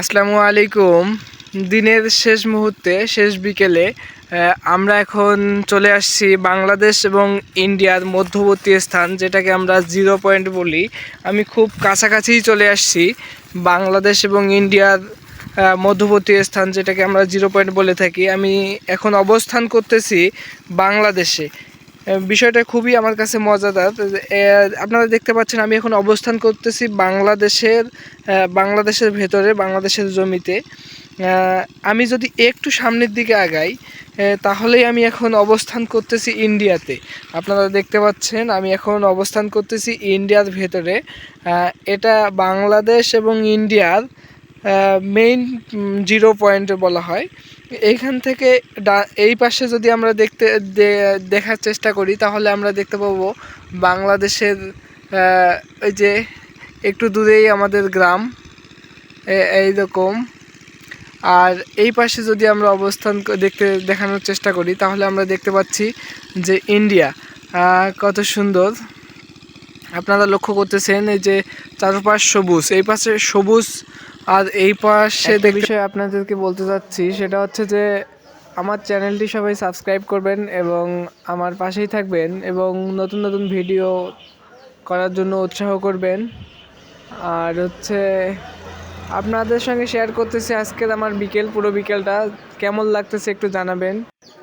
আসসালামু আলাইকুম। দিনের শেষ মুহূর্তে, শেষ বিকেলে আমরা এখন চলে আসছি বাংলাদেশ এবং ইন্ডিয়ার মধ্যবর্তী স্থান, যেটাকে আমরা জিরো পয়েন্ট বলি। আমি খুব কাছাকাছিই চলে আসছি বাংলাদেশ এবং ইন্ডিয়ার মধ্যবর্তী স্থান, যেটাকে আমরা জিরো পয়েন্ট বলে থাকি। আমি এখন অবস্থান করতেছি বাংলাদেশে। বিষয়টা খুবই আমার কাছে মজাদার। আপনারা দেখতে পাচ্ছেন আমি এখন অবস্থান করতেছি বাংলাদেশের বাংলাদেশের ভেতরে, বাংলাদেশের জমিতে। আমি যদি একটু সামনের দিকে আগাই তাহলেই আমি এখন অবস্থান করতেছি ইন্ডিয়াতে। আপনারা দেখতে পাচ্ছেন আমি এখন অবস্থান করতেছি ইন্ডিয়ার ভেতরে। এটা বাংলাদেশ এবং ইন্ডিয়ার মেইন জিরো পয়েন্ট বলা হয়। এইখান থেকে এই পাশে যদি আমরা দেখতে দেখার চেষ্টা করি, তাহলে আমরা দেখতে পাবো বাংলাদেশের ওই যে একটু দূরেই আমাদের গ্রাম এইরকম আর এই পাশে যদি আমরা অবস্থান দেখতে, দেখানোর চেষ্টা করি, তাহলে আমরা দেখতে পাচ্ছি যে ইন্ডিয়া কত সুন্দর। আপনারা লক্ষ্য করতেছেন, এই যে চারপাশ সবুজ, এই পাশে সবুজ আর এই পাশে বিষয়ে বিষয় আপনাদেরকে বলতে চাচ্ছি সেটা হচ্ছে যে আমার চ্যানেলটি সবাই সাবস্ক্রাইব করবেন এবং আমার পাশেই থাকবেন এবং নতুন নতুন ভিডিও করার জন্য উৎসাহ করবেন। আর হচ্ছে আপনাদের সঙ্গে শেয়ার করতেছি আজকের আমার বিকেল পুরো বিকেলটা। কেমন লাগতেছে একটু জানাবেন।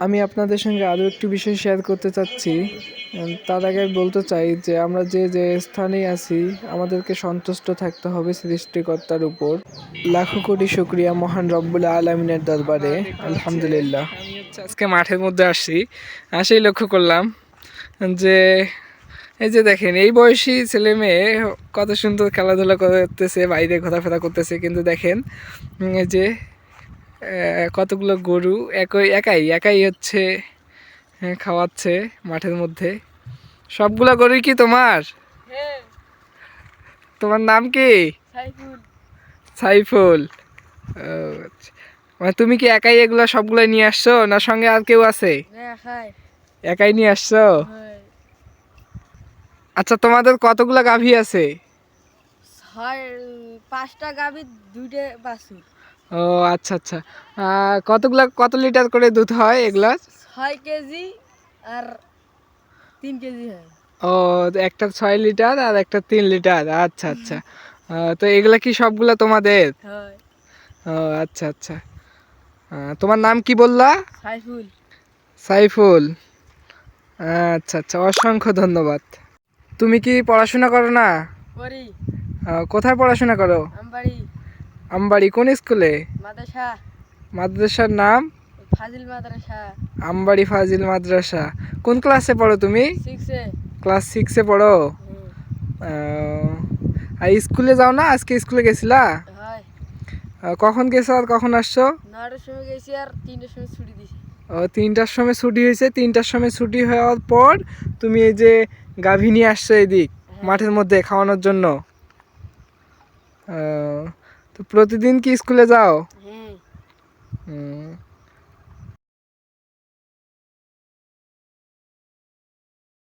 আমি আপনাদের সঙ্গে আরও একটি বিষয় শেয়ার করতে চাচ্ছি। তার আগে বলতে চাই যে, আমরা যে যে স্থানে আছি, আমাদেরকে সন্তুষ্ট থাকতে হবে সৃষ্টিকর্তার উপর। লাখো কোটি শুক্রিয়া মহান রব্বুল আলমিনের দরবারে। আলহামদুলিল্লাহ। আজকে মাঠের মধ্যে আসছি। আসেই লক্ষ্য করলাম যে, এই যে দেখেন, এই বয়সী ছেলে মেয়ে কত সুন্দর খেলাধুলা করতেছে, বাইরে ঘোরাফেরা করতেছে, কিন্তু দেখেন এই যে কতগুলো গরু? একই একাই একাই হচ্ছে খাওয়াচ্ছে মাঠের মধ্যে। সবগুলো গরুই কি তোমার? হ্যাঁ। তোমার নাম কি? সাইফুল। আচ্ছা। মানে তুমি কি একাই এগুলো সবগুলো নিয়ে আসছো না সঙ্গে আর কেউ আছে? হ্যাঁ একাই। নিয়ে আসছো? আচ্ছা তোমাদের কতগুলো গাভী আছে? পাঁচটা গাভি দুইটা বাছুর। ও আচ্ছা আচ্ছা। কতগুলা কত লিটার করে দুধ হয় এগুলা ছয় কেজি আর তিন কেজি হয়। ও একটা ছয় লিটার আর একটা তিন লিটার। আচ্ছা আচ্ছা। তো এগুলা কি সবগুলা তোমাদের? ও আচ্ছা আচ্ছা। তোমার নাম কি বললা? সাইফুল। সাইফুল। আচ্ছা আচ্ছা অসংখ্য ধন্যবাদ। তুমি কি পড়াশোনা করো না? করি কোথায় পড়াশোনা করো? আমবাড়ি। আমবাড়ি কোন স্কুলে? মাদ্রাসা। মাদ্রাসার নাম? ফাজিল মাদ্রাসা। আমবাড়ি ফাজিল মাদ্রাসা। কোন ক্লাসে পড়ো তুমি? সিক্সে ক্লাস সিক্সে পড়ো? আর স্কুলে যাও না? আজকে স্কুলে গেছিলা? কখন গেছো আর কখন আসছো? নটার সময় গেছি আর তিনটার সময় ছুটি দিছি। ও তিনটার সময় ছুটি হয়েছে। তিনটার সময় ছুটি হওয়ার পর তুমি এই যে গাভী নিয়ে আসছো এদিক মাঠের মধ্যে খাওয়ানোর জন্য। আহ, তো প্রতিদিন কি স্কুলে যাও? হ্যাঁ। হুম।